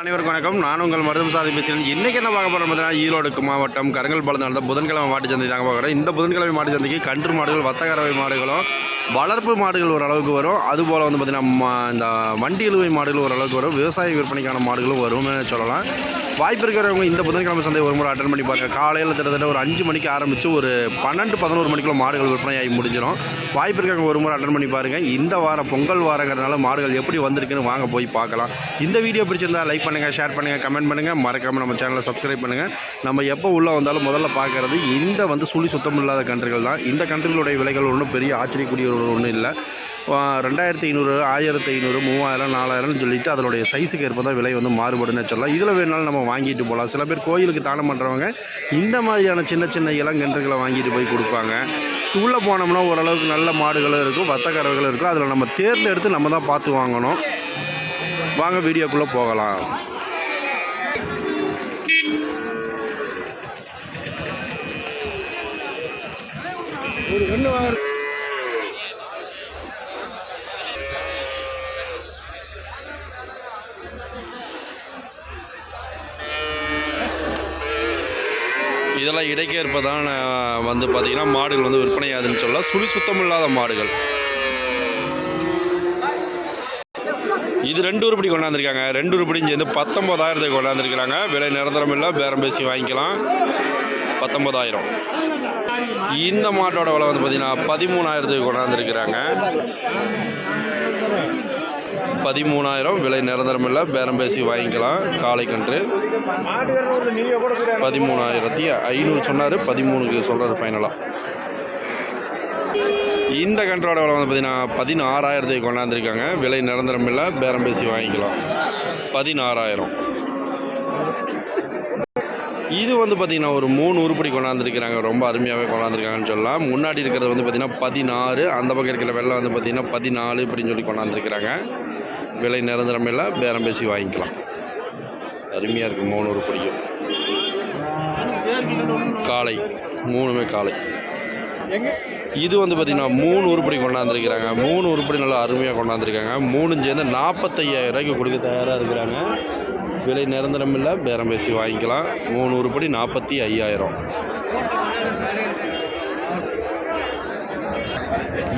அனைவருக்கும் வணக்கம். நான் உங்கள் மருதம் சாதி பேசுகிறேன். இன்றைக்கி என்ன பார்க்க போகிறோம் பார்த்தீங்கன்னா ஈரோடு மாவட்டம் கருங்கல் பாலம் நடந்த புதன்கிழமை மாட்டு சந்தை தாங்க பார்க்குறோம் இந்த புதன்கிழமை மாட்டு சந்தைக்கு கன்று மாடுகள் வத்தக்கறவை மாடுகளும் வளர்ப்பு மாடுகள் ஓரளவுக்கு வரும். அதுபோல் வந்து பார்த்திங்கன்னா இந்த வண்டி இழுவை மாடுகள் ஓரளவுக்கு வரும். விவசாய விற்பனைக்கான மாடுகளும் வரும்னு சொல்லலாம். வாய்ப்பு இருக்கிறவங்க இந்த புதன்கிழமை சந்தை ஒரு முறை அட்டன் பண்ணி பாருங்கள் காலையில் கிட்டத்தட்ட ஒரு அஞ்சு மணிக்கு ஆரம்பித்து ஒரு பன்னெண்டு பதினோரு மணிக்குள்ள மாடுகள் விற்பனையாகி முடிஞ்சிடும் வாய்ப்பு இருக்கிறவங்க ஒரு முறை அட்டன் பண்ணி பாருங்கள் இந்த வாரம் பொங்கல் வாரங்கிறதுனால மாடுகள் எப்படி வந்திருக்குன்னு வாங்க போய் பார்க்கலாம். இந்த வீடியோ பிடிச்சிருந்தா லைக் பண்ணுங்கள் ஷேர் பண்ணுங்கள் கமெண்ட் பண்ணுங்கள் மறக்காமல் நம்ம சேனலை சப்ஸ்கிரைப் பண்ணுங்கள் நம்ம எப்போ உள்ளே வந்தாலும் முதல்ல பார்க்குறது இந்த வந்து சுழி சுத்தம் இல்லாத கன்றுகள் தான். இந்த கன்றுகளுடைய விலைகள் ஒன்றும் பெரிய ஆச்சரியக்கூடிய ஒன்றும் இல்லை. ரெண்டாயிரத்தி ஐநூறு ஆயிரத்தி ஐநூறு மூவாயிரம் நாலாயிரம்னு சொல்லிட்டு அதனுடைய சைஸுக்கு ஏற்ப தான் விலை வந்து மாறுபடுன்னு சொல்லலாம். இதில் வேணாலும் நம்ம வாங்கிட்டு போகலாம். சில பேர் கோயிலுக்கு தானம் பண்ணுறவங்க இந்த மாதிரியான சின்ன சின்ன இளங்கன்றுகளை வாங்கிட்டு போய் கொடுப்பாங்க. உள்ளே போனோம்னா ஓரளவுக்கு நல்ல மாடுகளும் இருக்கும் வத்தக்கறவுகளும் இருக்கும். அதில் நம்ம தேர்ந்தெடுத்து நம்ம தான் பார்த்து வாங்கணும். வாங்க வீடியோக்குள்ளே போகலாம். இதெல்லாம் இடைக்கேற்ப தான் வந்து பார்த்திங்கன்னா மாடுகள் வந்து விற்பனையாதுன்னு சொல்லலாம். சுழி சுத்தம் இல்லாத மாடுகள். இது ரெண்டு உருப்படி கொண்டாந்துருக்காங்க. ரெண்டு உருப்படியும் சேர்ந்து பத்தொம்போதாயிரத்துக்கு கொண்டாந்துருக்கிறாங்க. விலை நிரந்தரம் இல்லை. பேரம் பேசி வாங்கிக்கலாம். பத்தொம்போதாயிரம் இந்த மாட்டோட விலை வந்து பார்த்திங்கன்னா பதிமூணாயிரத்துக்கு கொண்டாந்துருக்கிறாங்க. பதிமூணாயிரம் விலை நிரந்தரம் இல்லை பேரம் பேசி வாங்கிக்கலாம். காலை கன்று பதிமூணாயிரத்தி ஐநூறு சொன்னார். பதிமூணுக்கு சொல்கிறார் ஃபைனலாக இந்த கன்றோட விலை வந்து பார்த்தீங்கன்னா பதினாறாயிரத்துக்கு கொண்டாந்துருக்காங்க. விலை நிரந்தரம் இல்லை பேரம் பேசி வாங்கிக்கலாம். பதினாறாயிரம். இது வந்து பார்த்திங்கன்னா ஒரு மூணு உருப்படி கொண்டாந்துருக்கிறாங்க. ரொம்ப அருமையாகவே கொண்டாந்துருக்காங்கன்னு சொல்லலாம். முன்னாடி இருக்கிறது வந்து பார்த்திங்கன்னா பதினாறு அந்த பக்கம் இருக்கிற வெள்ளம் வந்து பார்த்திங்கன்னா பதினாலு இப்படின்னு சொல்லி கொண்டாந்துருக்கிறாங்க. விலை நிரந்தரம் இல்லை பேரம் பேசி வாங்கிக்கலாம். அருமையாக இருக்குது மூணு உருப்படியும். காளை மூணுமே காளை இது வந்து பார்த்திங்கன்னா மூணு உருப்படி கொண்டாந்துருக்கிறாங்க. மூணு உருப்படி நல்லா அருமையாக கொண்டாந்துருக்காங்க. மூணு சேர்ந்து நாற்பத்தையாயிரம் ரூபாய்க்கு கொடுக்க தயாராக இருக்கிறாங்க. விலை நிரந்தரம் இல்லை பேரம் பேசி வாங்கிக்கலாம். மூணு உருப்படி நாற்பத்தி ஐயாயிரம்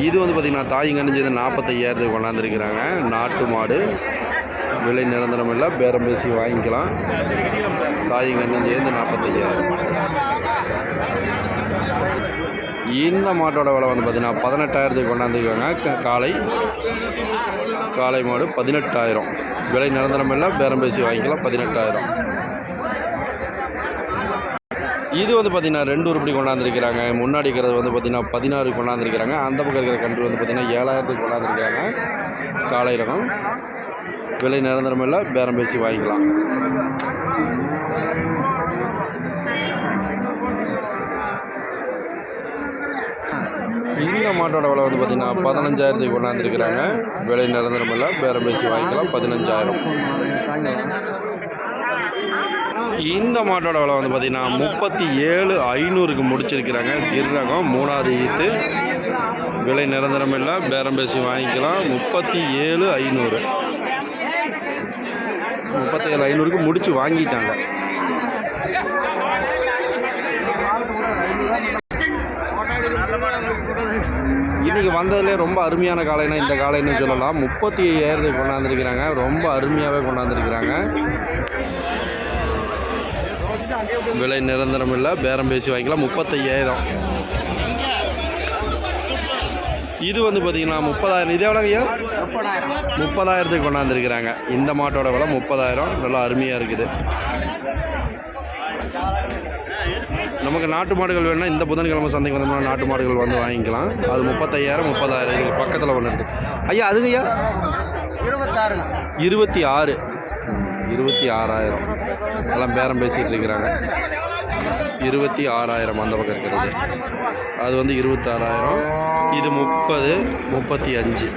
இது வந்து பார்த்திங்கன்னா தாய்ங்கன்னு சேர்ந்து நாற்பத்தையாயிரத்துக்கு கொண்டாந்துருக்கிறாங்க. நாட்டு மாடு. விலை நிரந்தரம் இல்லை பேரம் பேசி வாங்கிக்கலாம். தாய்ங்கன்னு சேர்ந்து நாற்பத்தையாயிரம் இந்த மாட்டோட விலை வந்து பார்த்திங்கன்னா பதினெட்டாயிரத்துக்கு கொண்டாந்துருக்காங்க. காலை காலை காளை மாடு பதினெட்டாயிரம். விலை நிரந்தரம் இல்லை பேரம் பேசி வாங்கிக்கலாம் பதினெட்டாயிரம். இது வந்து பார்த்திங்கன்னா ரெண்டு உருப்படி கொண்டாந்துருக்கிறாங்க. முன்னாடி இருக்கிறது வந்து பார்த்திங்கன்னா பதினாறு கொண்டாந்துருக்கிறாங்க. அந்த பக்கம் இருக்கிற கன்று வந்து பார்த்திங்கன்னா ஏழாயிரத்துக்கு கொண்டாந்துருக்காங்க காலை ரகம். விலை நிரந்தரம் இல்லை பேரம் பேசி வாங்கிக்கலாம். இந்த மாட்டோட விலை வந்து பார்த்திங்கன்னா பதினஞ்சாயிரத்துக்கு கொண்டாந்துருக்கிறாங்க. விலை நிரந்தரம் இல்லை பேரம் பேசி வாங்கிக்கலாம் பதினஞ்சாயிரம். இந்த மாட்டோட விலை வந்து பார்த்திங்கன்னா முப்பத்தி ஏழு ஐநூறுக்கு முடிச்சிருக்கிறாங்க. கிர்ரகம் மூணாவது ஈத்து. விலை நிரந்தரம் இல்லை பேரம் பேசி வாங்கிக்கலாம் முப்பத்தி ஏழு ஐநூறு. முப்பத்தி ஏழு ஐநூறுக்கு முடிச்சு வாங்கிட்டாங்க. இன்றைக்கி வந்ததுலே ரொம்ப அருமையான காளைனா இந்த காளைன்னு சொல்லலாம். முப்பத்தி ஐயாயிரத்துக்கு கொண்டாந்துருக்கிறாங்க. ரொம்ப அருமையாகவே கொண்டாந்துருக்கிறாங்க. விலை நிரந்தரம் இல்லை. பேரம் பேசி வாங்கிக்கலாம். முப்பத்தையாயிரம். இது வந்து பார்த்தீங்கன்னா முப்பதாயிரம். இது எவ்வளோ ஐயா? முப்பதாயிரத்துக்கு கொண்டாந்துருக்கிறாங்க. இந்த மாட்டோட விலை முப்பதாயிரம். நல்லா அருமையாக இருக்குது. நமக்கு நாட்டு மாடுகள் வேணும்னா இந்த புதன்கிழமை சந்தைக்கு வந்தோம்னா நாட்டு மாடுகள் வந்து வாங்கிக்கலாம். அது முப்பத்தையாயிரம் முப்பதாயிரம் இது பக்கத்தில் ஒன்று இருக்குது ஐயா அதுங்க ஐயா? இருபத்தாறுங்க. இருபத்தி ஆறு இருபத்தி ஆறாயிரம் எல்லாம் பேரம் பேசிகிட்டு இருக்கிறாங்க. இருபத்தி ஆறாயிரம் அந்த பக்கம் இருக்கிறது. அது வந்து இருபத்தாறாயிரம். இது முப்பது முப்பத்தி அஞ்சு.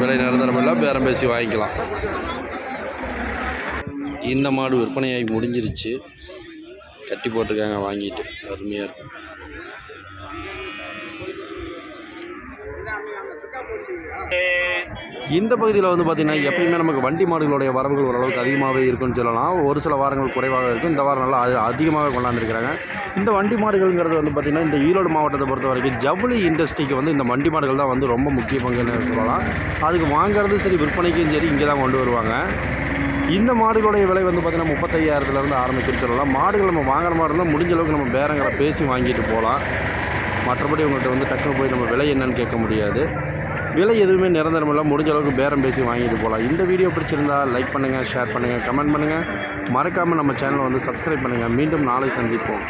விலை நிரந்தரம் இல்லை பேரம் பேசி வாங்கிக்கலாம். இந்த மாடு விற்பனையாகி முடிஞ்சிருச்சு. கட்டி போட்டிருக்காங்க வாங்கிட்டு. அருமையாக இருக்கும் இந்த பகுதியில் வந்து பார்த்திங்கன்னா எப்பயுமே நமக்கு வண்டி மாடுகளுடைய வரவுகள் ஓரளவுக்கு அதிகமாகவே இருக்குன்னு சொல்லலாம். ஒரு சில வாரங்கள் குறைவாக இருக்கும். இந்த வாரம் நல்லா அது அதிகமாகவே கொண்டாந்துருக்கிறாங்க. இந்த வண்டி மாடுகள்ங்கிறது வந்து பார்த்திங்கன்னா இந்த ஈரோடு மாவட்டத்தை பொறுத்த வரைக்கும் ஜவுளி இண்டஸ்ட்ரிக்கு வந்து இந்த வண்டி மாடுகள் தான் வந்து ரொம்ப முக்கிய பங்குன்னு சொல்லலாம். அதுக்கு வாங்குறது சரி விற்பனைக்கும் சரி இங்கே தான் கொண்டு வருவாங்க. இந்த மாடுகளுடைய விலை வந்து பார்த்திங்கன்னா முப்பத்தையாயிரத்துலேருந்து ஆரம்பிக்குன்னு சொல்லலாம். மாடுகள் நம்ம வாங்குற மாதிரி இருந்தால் முடிஞ்ச அளவுக்கு நம்ம பேரங்களை பேசி வாங்கிட்டு போகலாம். மற்றபடி உங்கள்கிட்ட வந்து டக்குனு போய் நம்ம விலை என்னன்னு கேட்க முடியாது. விலை எதுவுமே நிரந்தரமில்ல முடிஞ்ச அளவுக்கு பேரம் பேசி வாங்கிட்டு போகலாம். இந்த வீடியோ பிடிச்சிருந்தா லைக் பண்ணுங்கள் ஷேர் பண்ணுங்கள் கமெண்ட் பண்ணுங்கள் மறக்காமல் நம்ம சேனலை வந்து சப்ஸ்கிரைப் பண்ணுங்கள் மீண்டும் நாளை சந்திப்போம்.